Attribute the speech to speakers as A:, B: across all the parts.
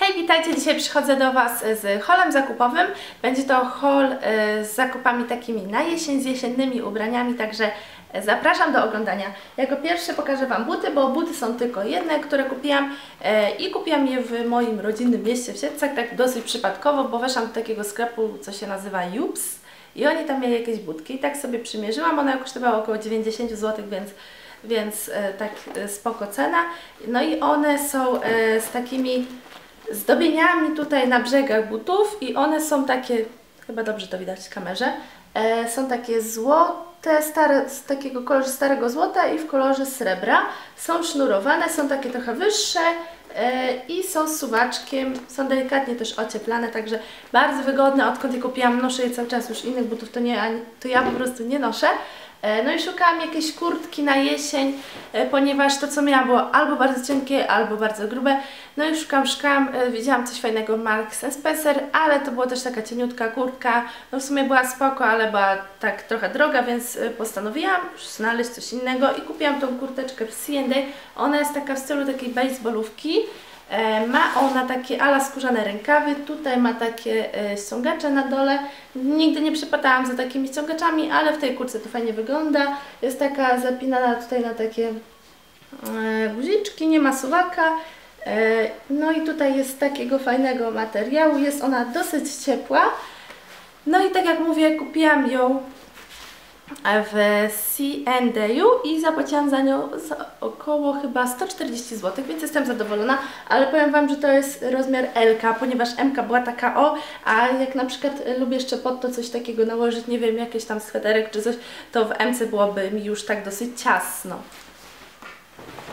A: Hej, witajcie! Dzisiaj przychodzę do Was z haulem zakupowym. Będzie to haul e, z zakupami takimi na jesień, z jesiennymi ubraniami, także zapraszam do oglądania. Jako pierwsze pokażę Wam buty, bo buty są tylko jedne, które kupiłam e, i kupiłam je w moim rodzinnym mieście w Siedlcach, tak dosyć przypadkowo, bo weszłam do takiego sklepu, co się nazywa Jups i oni tam mieli jakieś budki i tak sobie przymierzyłam, one kosztowały około 90 zł, więc więc e, tak spoko cena. No i one są z takimi zdobieniami tutaj na brzegach butów i one są takie, chyba dobrze to widać w kamerze, e, są takie złote, stare, z takiego koloru starego złota i w kolorze srebra. Są sznurowane, są takie trochę wyższe e, i są z suwaczkiem, są delikatnie też ocieplane, także bardzo wygodne. Odkąd je kupiłam, noszę je cały czas, już innych butów to, nie, to ja po prostu nie noszę. E, no i szukałam jakiejś kurtki na jesień, e, ponieważ to co miałam było albo bardzo cienkie, albo bardzo grube. No i szukam, szukam, e, widziałam coś fajnego Marks Spencer, ale to była też taka cieniutka kurtka. No w sumie była spoko, ale była tak trochę droga, więc postanowiłam znaleźć coś innego i kupiłam tą kurteczkę w C&A. Ona jest taka w stylu takiej baseballówki. E, ma ona takie ala skórzane rękawy, tutaj ma takie e, ściągacze na dole. Nigdy nie przypadałam za takimi ściągaczami, ale w tej kurce to fajnie wygląda. Jest taka zapinana tutaj na takie e, guziczki, nie ma suwaka. No i tutaj jest takiego fajnego materiału, jest ona dosyć ciepła. No i tak jak mówię, kupiłam ją w C&A i zapłaciłam za nią za około chyba 140 zł, więc jestem zadowolona, ale powiem Wam, że to jest rozmiar L, ponieważ M była taka O, a jak na przykład lubię jeszcze pod to coś takiego nałożyć, nie wiem, jakiś tam sweterek czy coś, to w MC byłoby mi już tak dosyć ciasno.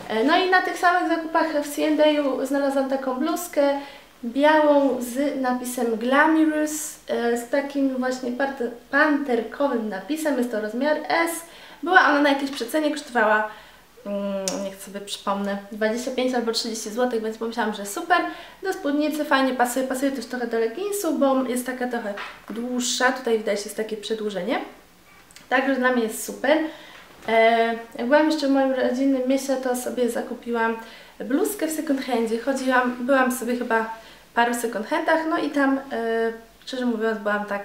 A: E, no i na tych samych zakupach w C&A znalazłam taką bluzkę, białą z napisem Glamorous, e, z takim właśnie panterkowym napisem, jest to rozmiar S. Była ona na jakiejś przecenie, kosztowała, mm, niech sobie przypomnę, 25 albo 30 zł, więc pomyślałam, że super. Do spódnicy fajnie pasuje, pasuje też trochę do leginsu, bo jest taka trochę dłuższa, tutaj widać jest takie przedłużenie. Także dla mnie jest super. E, jak byłam jeszcze w moim rodzinnym mieście, to sobie zakupiłam bluzkę w second handzie. Chodziłam, byłam sobie chyba paru second handach, no i tam, yy, szczerze mówiąc, byłam tak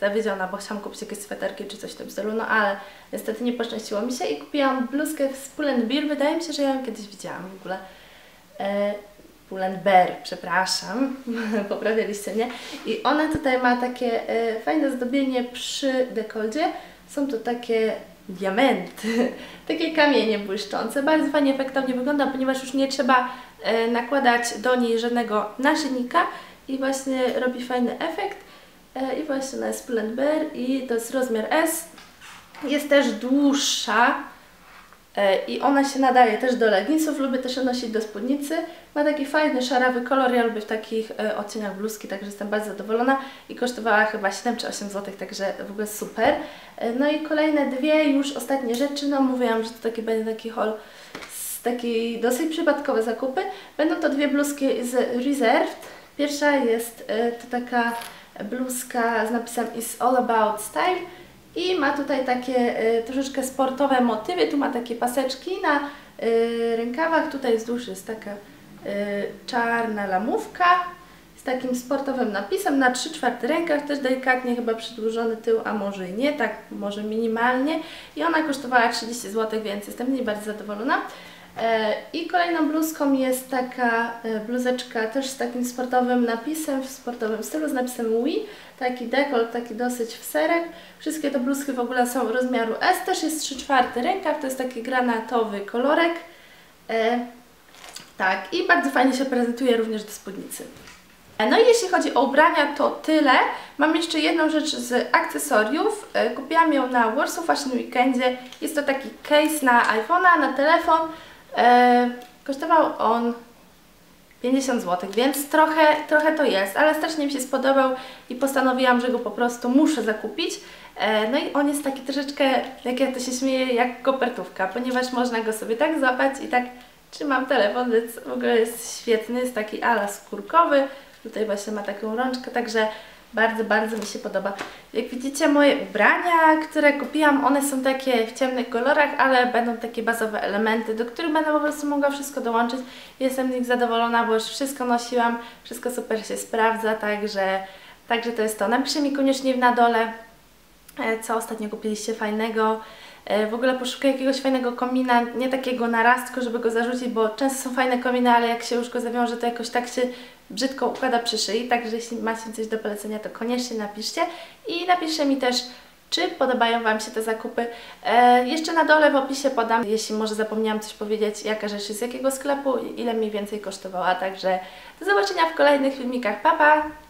A: zawiedziona, bo chciałam kupić jakieś sweterki czy coś w tym stylu, no ale niestety nie poszczęściło mi się i kupiłam bluzkę z Pull&Bear, wydaje mi się, że ja ją kiedyś widziałam w ogóle. E, Pull&Bear, przepraszam, poprawialiście mnie. I ona tutaj ma takie e, fajne zdobienie przy dekoldzie. Są to takie diamenty, takie kamienie błyszczące. Bardzo fajnie efektownie wygląda, ponieważ już nie trzeba e, nakładać do niej żadnego naszyjnika i właśnie robi fajny efekt. E, I właśnie ona jest Splend Bear i to jest rozmiar S. Jest też dłuższa i ona się nadaje też do leginsów, lubię też nosić do spódnicy. Ma taki fajny, szarawy kolor, ja lubię w takich e, odcieniach bluzki, także jestem bardzo zadowolona i kosztowała chyba 7 czy 8 zł, także w ogóle super. E, no i kolejne dwie już ostatnie rzeczy, no mówiłam, że to taki będzie taki haul z takiej dosyć przypadkowe zakupy. Będą to dwie bluzki z Reserved. Pierwsza jest e, to taka bluzka z napisem It's all about style i ma tutaj takie troszeczkę sportowe motywy, tu ma takie paseczki na rękawach, tutaj wzdłuż jest taka Y, czarna lamówka z takim sportowym napisem. Na 3 czwarte rękach, też delikatnie chyba przedłużony tył, a może i nie, tak może minimalnie. I ona kosztowała 30 zł, więc jestem nie bardzo zadowolona. E, I kolejną bluzką jest taka e, bluzeczka też z takim sportowym napisem, w sportowym stylu, z napisem Wii, taki dekol, taki dosyć w serek. Wszystkie te bluzki w ogóle są rozmiaru S, też jest 3 czwarte rękaw, to jest taki granatowy kolorek. E, tak, i bardzo fajnie się prezentuje również do spódnicy. No i jeśli chodzi o ubrania, to tyle. Mam jeszcze jedną rzecz z akcesoriów. Kupiłam ją na Warsaw Fashion Weekendzie. Jest to taki case na iPhone'a, na telefon. E, kosztował on 50 zł, więc trochę, trochę to jest, ale strasznie mi się spodobał i postanowiłam, że go po prostu muszę zakupić. E, no i on jest taki troszeczkę, jak ja to się śmieję, jak kopertówka, ponieważ można go sobie tak złapać i tak Trzymam telefon, więc w ogóle jest świetny, jest taki ala skórkowy. Tutaj właśnie ma taką rączkę, także Bardzo, bardzo mi się podoba. Jak widzicie moje ubrania, które kupiłam, one są takie w ciemnych kolorach, ale będą takie bazowe elementy, do których będę po prostu mogła wszystko dołączyć. Jestem z nich zadowolona, bo już wszystko nosiłam, wszystko super się sprawdza, także, także to jest to. Napiszcie mi koniecznie na dole, e, co ostatnio kupiliście fajnego. E, W ogóle poszukuję jakiegoś fajnego komina, nie takiego na raz, tylko żeby go zarzucić, bo często są fajne kominy, ale jak się już go zawiąże, to jakoś tak się brzydko układa przy szyi, także jeśli macie coś do polecenia, to koniecznie napiszcie i napiszcie mi też, czy podobają Wam się te zakupy. E, jeszcze na dole w opisie podam, jeśli może zapomniałam coś powiedzieć, jaka rzecz jest z jakiego sklepu i ile mniej więcej kosztowała, także do zobaczenia w kolejnych filmikach. Pa, pa!